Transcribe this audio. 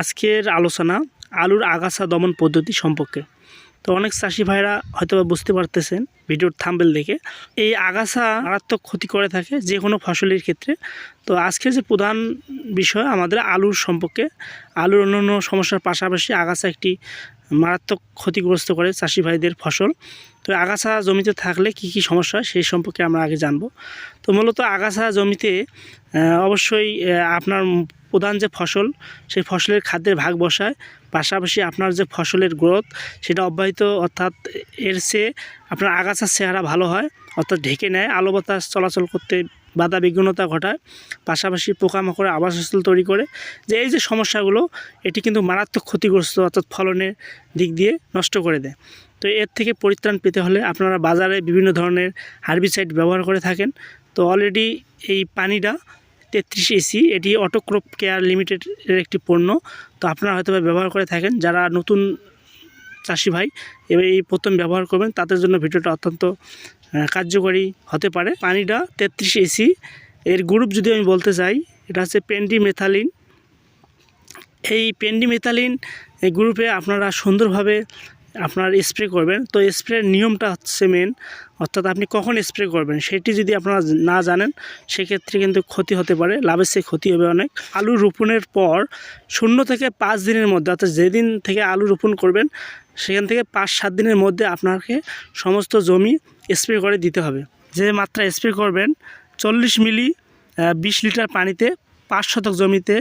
আজকের আলোচনা আলুর আগাছা দমন পদ্ধতি সম্পর্কে। তো অনেক চাষি ভাইরা হয়তো বুঝতে পারতেছেন ভিডিওর থাম্বেল দেখে। এই আগাছা মারাত্মক ক্ষতি করে থাকে যে কোনো ফসলের ক্ষেত্রে। তো আজকের যে প্রধান বিষয় আমাদের আলুর সম্পর্কে, আলুর অন্যান্য সমস্যার পাশাপাশি আগাছা একটি মারাত্মক ক্ষতিগ্রস্ত করে চাষি ভাইদের ফসল। তো আগাছা জমিতে থাকলে কি কি সমস্যা হয় সেই সম্পর্কে আমরা আগে জানব। তো মূলত আগাছা জমিতে অবশ্যই আপনার প্রধান যে ফসল, সেই ফসলের খাদ্যের ভাগ বসায়। পাশাপাশি আপনার যে ফসলের গ্রোথ, সেটা অব্যাহত অর্থাৎ এর চেয়ে আপনার আগাছার চেহারা ভালো হয়, অর্থাৎ ঢেকে নেয়, আলো বাতাস চলাচল করতে বাধা বিঘ্নতা ঘটায়। পাশাপাশি পোকামাকড়ের আবাসস্থল তৈরি করে। যে এই যে সমস্যাগুলো, এটি কিন্তু মারাত্মক ক্ষতিগ্রস্ত অর্থাৎ ফলনের দিক দিয়ে নষ্ট করে দেয়। তো এর থেকে পরিত্রাণ পেতে হলে আপনারা বাজারে বিভিন্ন ধরনের হার্বিসাইড ব্যবহার করে থাকেন। তো অলরেডি এই পানিটা তেত্রিশ এসি এটি অটোক্রপ কেয়ার লিমিটেডের একটি পণ্য। তো আপনারা হয়তো ব্যবহার করে থাকেন, যারা নতুন চাষি ভাই, এবার এই প্রথম ব্যবহার করবেন, তাদের জন্য ভিডিওটা অত্যন্ত কার্যকরী হতে পারে। পানিটা তেত্রিশ এসি এর গ্রুপ যদি আমি বলতে চাই, এটা হচ্ছে পেন্ডিমেথালিন। এই পেন্ডিমেথালিন এই গ্রুপে আপনারা সুন্দরভাবে আপনার স্প্রে করবেন। তো স্প্রের নিয়মটা হচ্ছে মেন অর্থাৎ আপনি কখন স্প্রে করবেন সেটি যদি আপনারা না জানেন, সেক্ষেত্রে কিন্তু ক্ষতি হতে পারে, লাভের চেয়ে ক্ষতি হবে অনেক। আলু রোপণের পর শূন্য থেকে পাঁচ দিনের মধ্যে, অর্থাৎ যেদিন থেকে আলু রোপণ করবেন, সেখান থেকে পাঁচ সাত দিনের মধ্যে আপনাকে সমস্ত জমি স্প্রে করে দিতে হবে। যে মাত্রা স্প্রে করবেন, চল্লিশ মিলি বিশ লিটার পানিতে পাঁচ শতক জমিতে